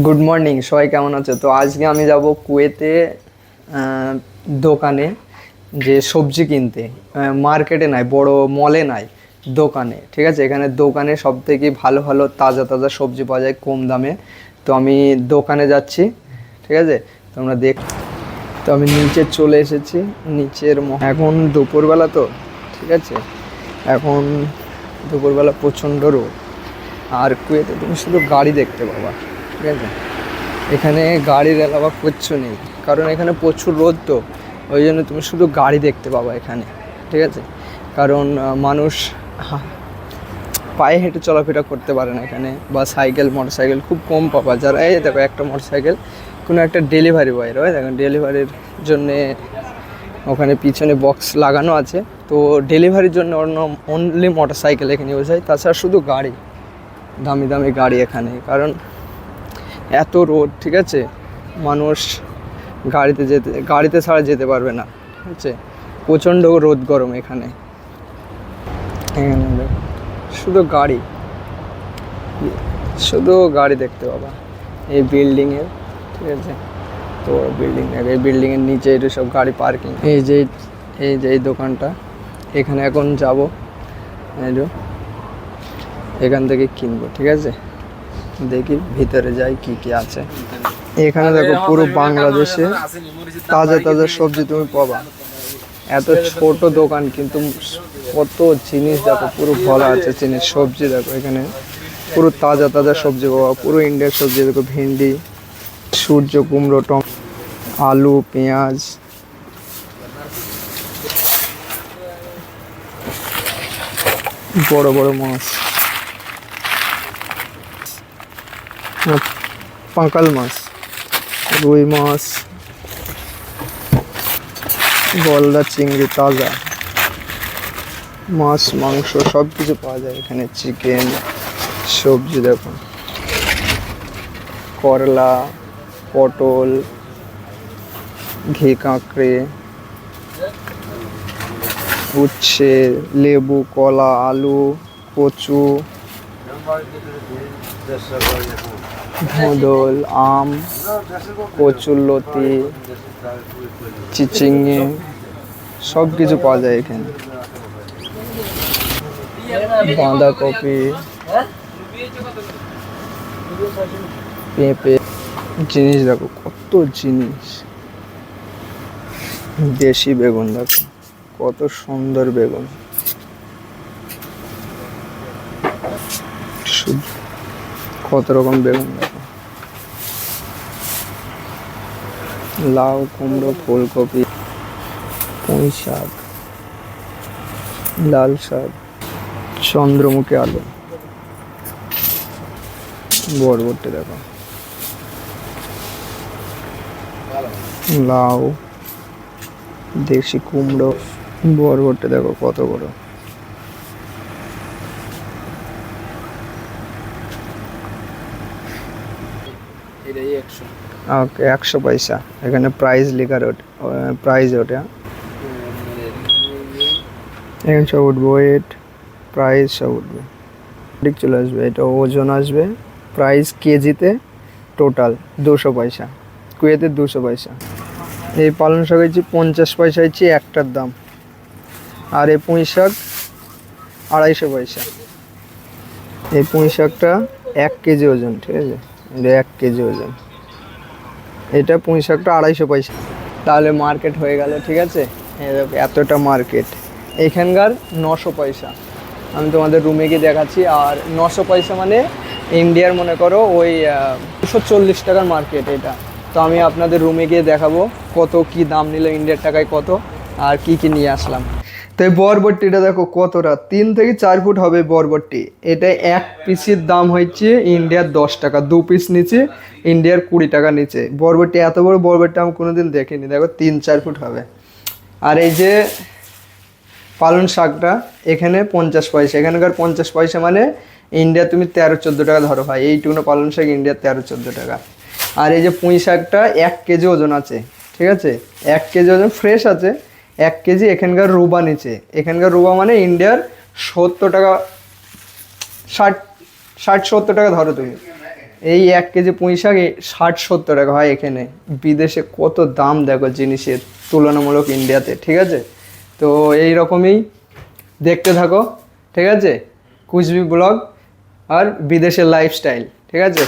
Good morning সবাই কেমন আছো? তো আজকে আমি যাব কুয়েতে দোকানে, যে সবজি কিনতে। মার্কেটে নাই, বড় মলে নাই, দোকানে, ঠিক আছে? এখানে দোকানে সব থেকে ভালো ভালো তাজা তাজা সবজি পাওয়া যায় কম দামে। তো আমি দোকানে যাচ্ছি, ঠিক আছে? তোমরা দেখ, তো আমি নিচে চলে এসেছি, নিচের এখন দুপুরবেলা তো, ঠিক আছে? এখন দুপুরবেলা প্রচণ্ড রোদ। আর কুয়েতে তুমি শুধু গাড়ি দেখতে পাবা। ঠিক আছে? এখানে গাড়ির এলাকা কিচ্ছু নেই। কারণ এখানে প্রচুর রোদ তো, ওই জন্য তুমি শুধু গাড়ি দেখতে পাবা এখানে, ঠিক আছে? কারণ মানুষ পায়ে হেঁটে চলাফেরা করতে পারে না এখানে, বা সাইকেল মোটর সাইকেল খুব কম পাবা। যারা, এই দেখো, একটা মোটর সাইকেল কোনো একটা ডেলিভারি বয়ের রয় দেখো ডেলিভারির জন্যে ওখানে পিছনে বক্স লাগানো আছে। তো ডেলিভারির জন্য অন্য অনলি মোটর সাইকেল এখানে ইউজ হয়, তাছাড়া শুধু গাড়ি, দামি দামি গাড়ি এখানে। কারণ এত রোদ, ঠিক আছে? মানুষ গাড়িতে যেতে, গাড়িতে ছাড়া যেতে পারবে না, ঠিক আছে? প্রচণ্ড রোদ গরম এখানে। এখানে শুধু গাড়ি। শুধু গাড়ি দেখতে পাবা। এই বিল্ডিংয়ের, ঠিক আছে? তো বিল্ডিং, এই বিল্ডিংয়ের নিচে এটা সব গাড়ি পার্কিং। এই যে এই যে এই দোকানটা, এখানে এখন যাব। এখান থেকে কিনবো, ঠিক আছে? দেখি ভিতরে যাই কি কি আছে। এখানে দেখো পুরো বাংলাদেশে তাজা তাজা সবজি তুমি পাবা। এত ছোট দোকান কিন্তু কত জিনিস দেখো পুরো ভরা আছে জিনিস সবজি দেখো এখানে। পুরো তাজা তাজা সবজি পাবা পুরো ইন্ডিয়ার সবজি দেখো ভেন্ডি সূর্য কুমড়ো টম আলু পেঁয়াজ। বড় বড় মাছ। পাঁকাল মাছ, রুই মাছ, গলদা চিংড়ি তাজা, মাছ, মাংস সব কিছু পাওয়া যায় এখানে, চিকেন, সবজি দেখো করলা, পটল, ঘি, কাঁকড়ে, উচ্ছে, লেবু, কলা, আলু, কচু ধুঁদল আম কচুরলতি চিচিঙ্গে সব কিছু পাওয়া যায় এখানে। বাঁধাকপি, পেঁপে, জিনিস দেখো, কত জিনিস। দেশি বেগুন দেখো, কত সুন্দর বেগুন। কত রকম বেগুন দেখো। লাউ, কুমড়ো, ফুলকপি, পুঁই শাক, লাল শাক, চন্দ্রমুখী আলু, বরবটি দেখো। লাউ, দেশি কুমড়ো, বরবটি দেখো কত বড়। ওকে একশো। পয়সা। এখানে প্রাইস ওটা প্রাইস ওটা এখানে সব উঠবে ওয়েট প্রাইস সব উঠবে। ঠিক চলে আসবে, এটা ওজন আসবে প্রাইস কেজিতে টোটাল দুশো পয়সা, কুয়েতে দুশো পয়সা। এই পালং শাক হচ্ছে পঞ্চাশ পয়সা হচ্ছে একটার দাম। আর এই পুঁই শাক আড়াইশো পয়সা। এই পুঁই শাকটা এক কেজি ওজন, ঠিক আছে? এক কেজি ওজন। এটা পুঁই শাকটা আড়াইশো পয়সা। তাহলে মার্কেট হয়ে গেল, ঠিক আছে? এতটা মার্কেট এখানকার নশো পয়সা। আমি তোমাদের রুমে গিয়ে দেখাচ্ছি। আর নশো পয়সা মানে ইন্ডিয়ার মনে করো, ওই দুশো চল্লিশ টাকার মার্কেট এটা। তো আমি আপনাদের রুমে গিয়ে দেখাবো কত কি দাম নিল ইন্ডিয়ার টাকায় কত, আর কি কি নিয়ে আসলাম। তো এই বরবটিটা দেখো কতটা? তিন থেকে চার ফুট হবে বরবটি। এটা এক পিসের দাম হচ্ছে ইন্ডিয়ার দশ টাকা, দু পিস নিচে, ইন্ডিয়ার কুড়ি টাকা নিচে। বরবটি, এত বড় বরবটি আমি কোনোদিন দেখিনি। দেখো, তিন চার ফুট হবে। আর এই যে পালং শাকটা, এখানে পঞ্চাশ পয়সা। এখানকার পঞ্চাশ পয়সা মানে ইন্ডিয়া তুমি তেরো, চোদ্দ টাকা ধরো ভাই। এইটুকুনো পালং শাক ইন্ডিয়ার তেরো, চোদ্দ টাকা। আর এই যে পুঁই শাকটা, এক কেজি ওজন আছে, ঠিক আছে? এক কেজি ওজন ফ্রেশ আছে এক কেজি এখানকার রুবা নিচে। এখানকার রুবা মানে ইন্ডিয়ার সত্তর টাকা, ষাট ষাট সত্তর টাকা ধরো তুমি। এই এক কেজি পুঁই শাক ষাট সত্তর টাকা হয় এখানে। বিদেশে কত দাম দেখো জিনিসের তুলনামূলক ইন্ডিয়াতে, ঠিক আছে? তো এই রকমই দেখতে থাকো, ঠিক আছে? কুচবি ব্লগ আর বিদেশের লাইফস্টাইল ঠিক আছে?